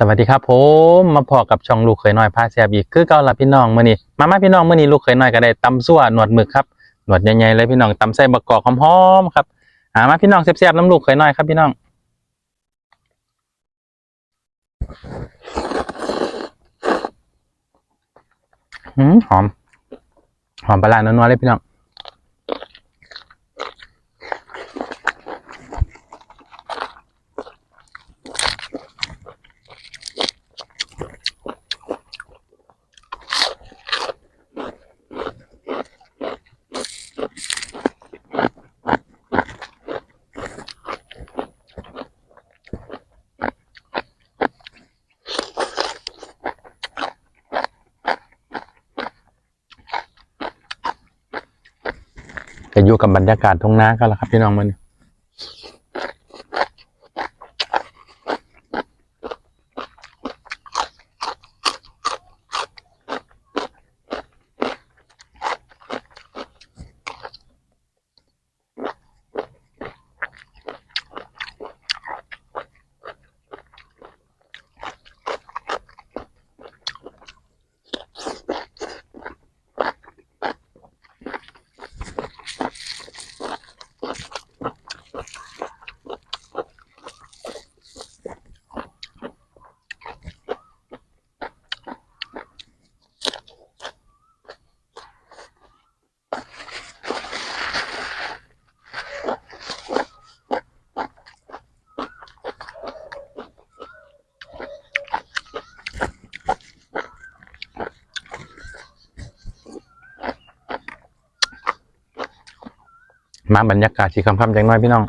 สวัสดีครับผมมาพอกับช่องลูกเขยน้อยพาแซบอีกคือเก่าละพี่น้องมื้อนี้มามาพี่น้องมื้อนี้ลูกเขยน้อยก็ได้ตำซั่วหนวดหมึกครับหนวดใหญ่ๆเลยพี่น้องตำใส่บะกอกหอมๆครับหามาพี่น้องแซบๆน้ำลูกเขยน้อยครับพี่น้องหืมหอมหอมปลาร้านัวๆเลยพี่น้อง จะอยู่กับบรรยากาศทุ่งนาก็แล้วครับพี่น้องมัน มาบรรยากาศสีคำๆจังน้อยพี่น้อง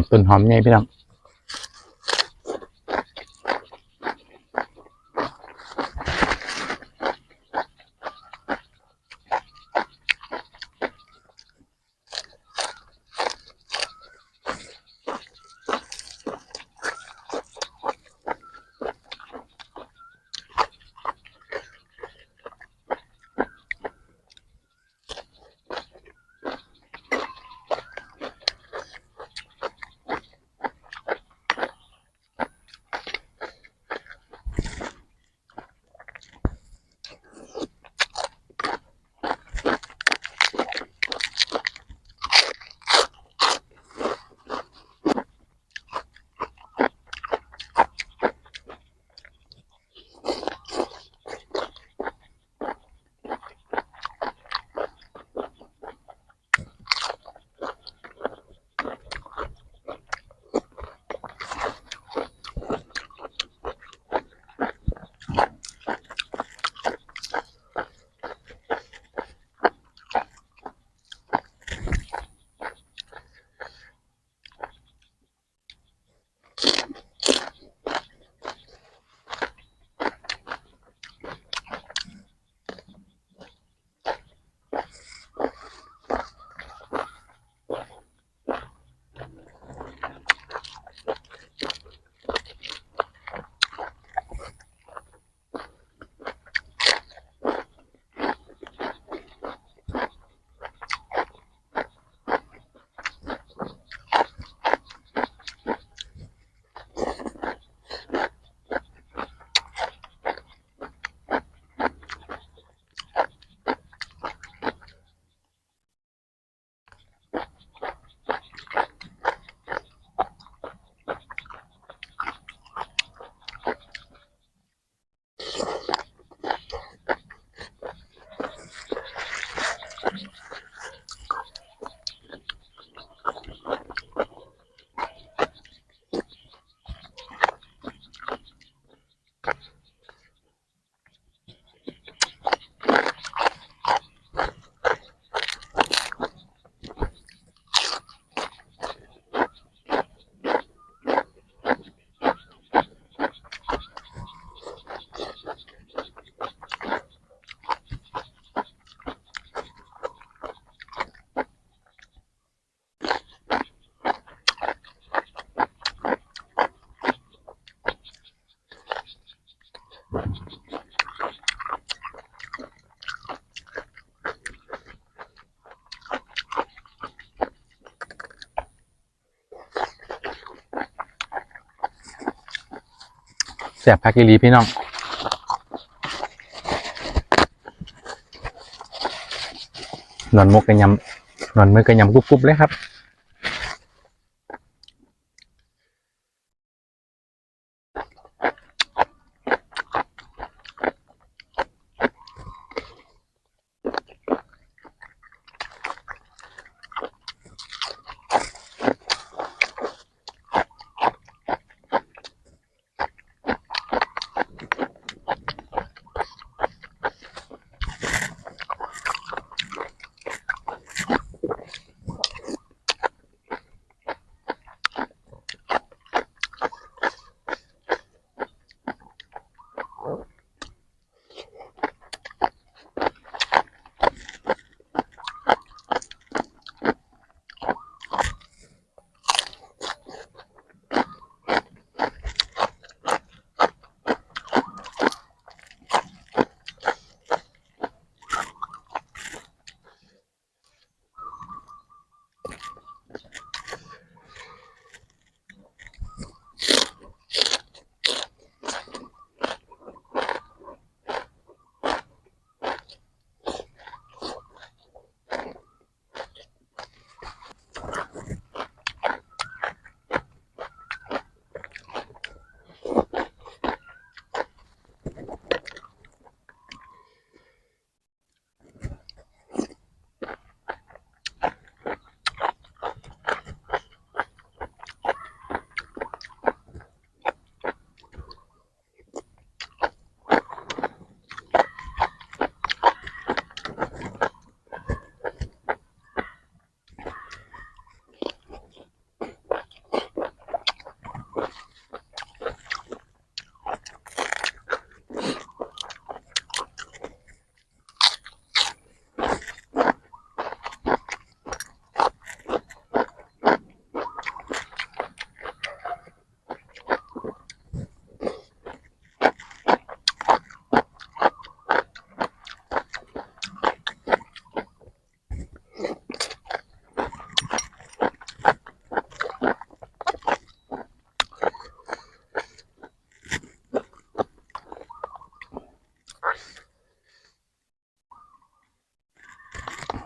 กับต้นหอมใหญ่พี่น้อง แสบพักอีหลีพี่น้องหนอนมุกกระยำหนอนมือกระยำกรุบๆเลยครับ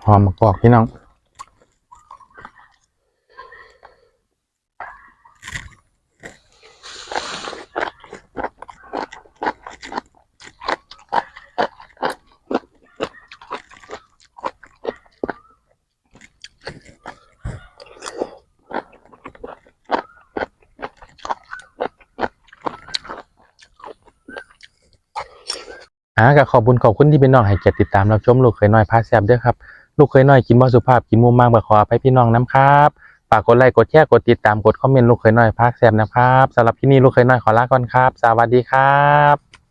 หอมมากอกพี่น้องอ่าก็ขอบคุณขอบคุณที่พี่น้องให้เกียรติติดตามรับชมลูกเคยน้อยพาแซบเด้อครับ ลูกเคยน้อยกินบ่สุภาพกินมุมมากบ่ขออภัยพี่น้องน้ำครับฝากกดไลค์กดแชร์กดติดตามกดคอมเมนต์ลูกเคยน้อยพักแซบนะครับสำหรับที่นี่ลูกเคยน้อยขอลาก่อนครับ สวัสดีครับ